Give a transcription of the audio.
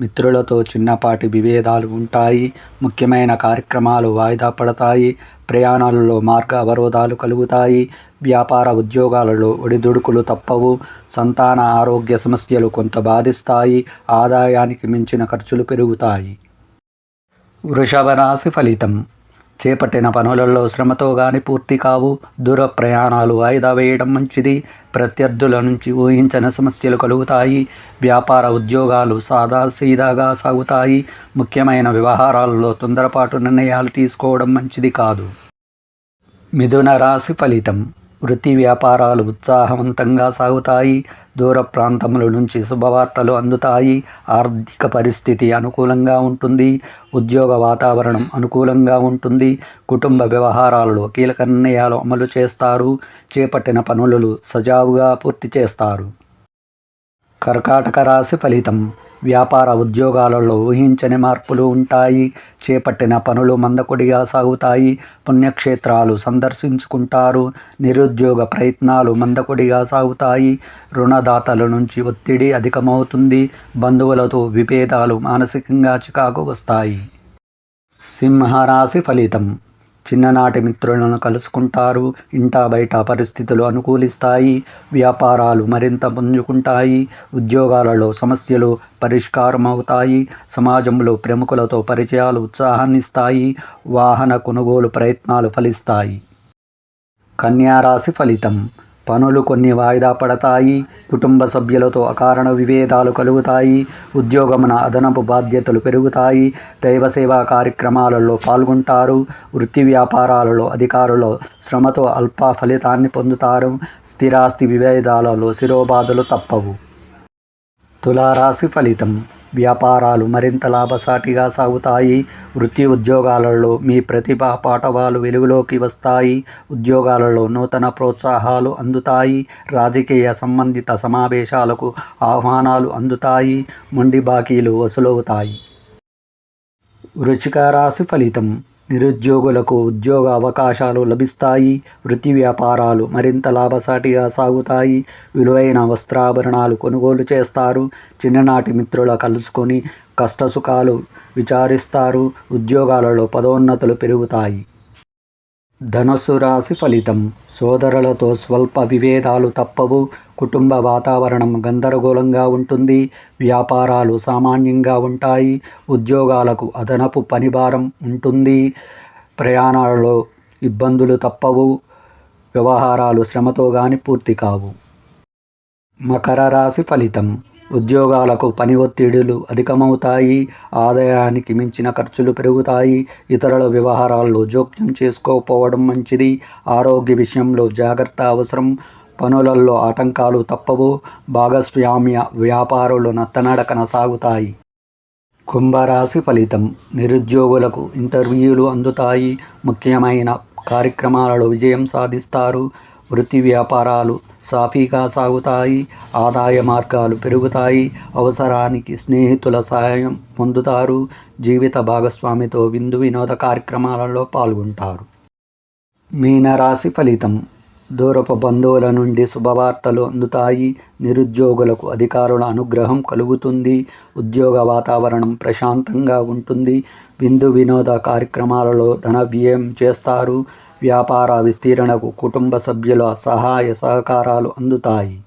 మిత్రులతో చిన్నపాటి విభేదాలు ఉంటాయి ముఖ్యమైన కార్యక్రమాలు వాయిదా పడతాయి ప్రయాణాలలో మార్గ అవరోధాలు కలుగుతాయి వ్యాపార ఉద్యోగాలలో ఒడిదుడుకులు తప్పవు సంతాన ఆరోగ్య సమస్యలు కొంత బాధిస్తాయి ఆదాయానికి మించిన ఖర్చులు పెరుగుతాయి. వృషభ రాశి ఫలితం. చేపట్టిన పనులలో శ్రమతో గాని పూర్తి కావు. దూర ప్రయాణాలు వాయిదా వేయడం మంచిది. ప్రత్యర్థుల నుంచి ఊహించని సమస్యలు కలుగుతాయి. వ్యాపార ఉద్యోగాలు సాదాసీదాగా సాగుతాయి. ముఖ్యమైన వ్యవహారాలలో తొందరపాటు నిర్ణయాలు తీసుకోవడం మంచిది కాదు. మిథున రాశి ఫలితం. వృత్తి వ్యాపారాలు ఉత్సాహవంతంగా సాగుతాయి. దూర ప్రాంతముల నుంచి శుభవార్తలు అందుతాయి. ఆర్థిక పరిస్థితి అనుకూలంగా ఉంటుంది. ఉద్యోగ వాతావరణం అనుకూలంగా ఉంటుంది. కుటుంబ వ్యవహారాలలో కీలక నిర్ణయాలు అమలు చేస్తారు. చేపట్టిన పనులు సజావుగా పూర్తి చేస్తారు. కర్కాటక రాశి ఫలితం. వ్యాపార ఉద్యోగాలలో ఊహించని మార్పులు ఉంటాయి. చేపట్టిన పనులు మందకొడిగా సాగుతాయి. పుణ్యక్షేత్రాలు సందర్శించుకుంటారు. నిరుద్యోగ ప్రయత్నాలు మందకొడిగా సాగుతాయి. రుణదాతల నుంచి ఒత్తిడి అధికమవుతుంది. బంధువులతో విభేదాలు మానసికంగా చికాకు వస్తాయి. సింహరాశి ఫలితం. చిన్ననాటి మిత్రులను కలుసుకుంటారు. ఇంటా బయట పరిస్థితులు అనుకూలిస్తాయి. వ్యాపారాలు మరింత పుంజుకుంటాయి. ఉద్యోగాలలో సమస్యలు పరిష్కారం అవుతాయి సమాజంలో ప్రముఖులతో పరిచయాలు ఉత్సాహాన్నిస్తాయి. వాహన కొనుగోలు ప్రయత్నాలు ఫలిస్తాయి. కన్యారాశి ఫలితం. పనులు కొన్ని వాయిదా పడతాయి కుటుంబ సభ్యులతో అకారణ విభేదాలు కలుగుతాయి ఉద్యోగమున అదనపు బాధ్యతలు పెరుగుతాయి దైవసేవా కార్యక్రమాలలో పాల్గొంటారు వృత్తి వ్యాపారాలలో అధికారులు శ్రమతో అల్ప ఫలితాన్ని పొందుతారు స్థిరాస్తి విభేదాలలో శిరోబాధలు తప్పవు. తులారాశి ఫలితం వ్యాపారాలు మరింత లాభసాటిగా సాగుతాయి. వృత్తి ఉద్యోగాలలో మీ ప్రతిభ పాఠవాలు వెలుగులోకి వస్తాయి. ఉద్యోగాలలో నూతన ప్రోత్సాహాలు అందుతాయి. రాజకీయ సంబంధిత సమావేశాలకు ఆహ్వానాలు అందుతాయి. మొండి బాకీలు వసూలవుతాయి. వృషిక రాశి ఫలితం. నిరుద్యోగులకు ఉద్యోగ అవకాశాలు లభిస్తాయి వృత్తి వ్యాపారాలు మరింత లాభసాటిగా సాగుతాయి. విలువైన వస్త్రాభరణాలు కొనుగోలు చేస్తారు. చిన్ననాటి మిత్రుల కలుసుకొని కష్టసుఖాలు విచారిస్తారు. ఉద్యోగాలలో పదోన్నతులు పెరుగుతాయి. ధనస్సు రాశి ఫలితం. సోదరులతో స్వల్ప విభేదాలు తప్పవు. కుటుంబ వాతావరణం గందరగోళంగా ఉంటుంది. వ్యాపారాలు సామాన్యంగా ఉంటాయి. ఉద్యోగాలకు అదనపు పనిభారం ఉంటుంది. ప్రయాణాలలో ఇబ్బందులు తప్పవు. వ్యవహారాలు శ్రమతో కానీ పూర్తి కావు. మకర రాశి ఫలితం. ఉద్యోగాలకు పని ఒత్తిడులు అధికమవుతాయి ఆదాయానికి మించిన ఖర్చులు పెరుగుతాయి ఇతరుల వ్యవహారాల్లో జోక్యం చేసుకోకపోవడం మంచిది. ఆరోగ్య విషయంలో జాగ్రత్త అవసరం. పనులలో ఆటంకాలు తప్పవు. భాగస్వామ్య వ్యాపారులు నత్తనడకన సాగుతాయి. కుంభరాశి ఫలితం నిరుద్యోగులకు ఇంటర్వ్యూలు అందుతాయి. ముఖ్యమైన కార్యక్రమాలలో విజయం సాధిస్తారు. వృత్తి వ్యాపారాలు సాఫీగా సాగుతాయి ఆదాయ మార్గాలు పెరుగుతాయి అవసరానికి స్నేహితుల సహాయం పొందుతారు. జీవిత భాగస్వామితో విందు వినోద కార్యక్రమాలలో పాల్గొంటారు. మీనరాశి ఫలితం. దూరపు బంధువుల నుండి శుభవార్తలు అందుతాయి. నిరుద్యోగులకు అధికారుల అనుగ్రహం కలుగుతుంది. ఉద్యోగ వాతావరణం ప్రశాంతంగా ఉంటుంది. విందు వినోద కార్యక్రమాలలో ధన వ్యయం చేస్తారు. వ్యాపార విస్తీరణకు కుటుంబ సభ్యుల సహాయ సహకారాలు అందుతాయి.